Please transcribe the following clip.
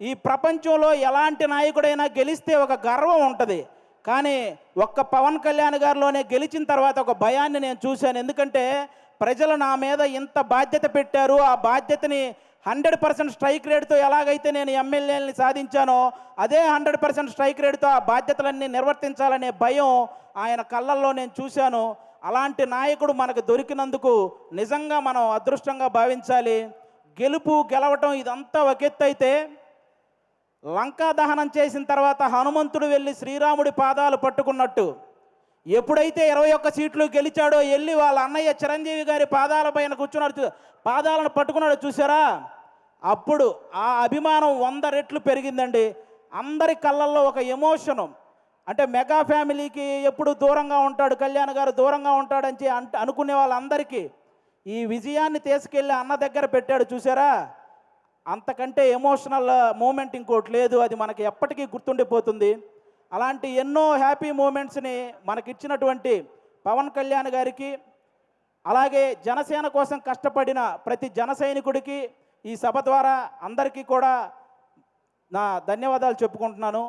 ఈ ప్రపంచంలో ఎలాంటి నాయకుడైనా గెలిస్తే ఒక గర్వం ఉంటుంది. కానీ ఒక్క పవన్ కళ్యాణ్ గారిలోనే గెలిచిన తర్వాత ఒక భయాన్ని నేను చూశాను. ఎందుకంటే ప్రజలు నా మీద ఇంత బాధ్యత పెట్టారు. ఆ బాధ్యతని హండ్రెడ్ పర్సెంట్ స్ట్రైక్ రేట్తో ఎలాగైతే నేను ఎమ్మెల్యేలని సాధించానో అదే హండ్రెడ్ పర్సెంట్ స్ట్రైక్ రేట్తో ఆ బాధ్యతలన్నీ నిర్వర్తించాలనే భయం ఆయన కళ్ళల్లో నేను చూశాను. అలాంటి నాయకుడు మనకు దొరికినందుకు నిజంగా మనం అదృష్టంగా భావించాలి. గెలుపు గెలవటం ఇదంతా ఒక ఎత్తు అయితే లంకా దహనం చేసిన తర్వాత హనుమంతుడు వెళ్ళి శ్రీరాముడి పాదాలు పట్టుకున్నట్టు ఎప్పుడైతే ఇరవై ఒక్క సీట్లు గెలిచాడో వెళ్ళి వాళ్ళ అన్నయ్య చిరంజీవి గారి పాదాల పైన కూర్చున్నాడు చూ- పాదాలను పట్టుకున్నాడు చూసారా అప్పుడు ఆ అభిమానం వంద రెట్లు పెరిగిందండి. అందరి కళ్ళల్లో ఒక ఎమోషను. అంటే మెగా ఫ్యామిలీకి ఎప్పుడు దూరంగా ఉంటాడు కళ్యాణ్ గారు దూరంగా ఉంటాడని అంట అనుకునే వాళ్ళందరికీ ఈ విజయాన్ని తీసుకెళ్ళి అన్న దగ్గర పెట్టాడు చూసారా అంతకంటే ఎమోషనల్ మూమెంట్ ఇంకోటి లేదు అది మనకి ఎప్పటికీ గుర్తుండిపోతుంది. అలాంటి ఎన్నో హ్యాపీ మూమెంట్స్ని మనకిచ్చినటువంటి పవన్ కళ్యాణ్ గారికి అలాగే జనసేన కోసం కష్టపడిన ప్రతి జన సైనికుడికి ఈ సభ ద్వారా అందరికీ కూడా నా ధన్యవాదాలు చెప్పుకుంటున్నాను.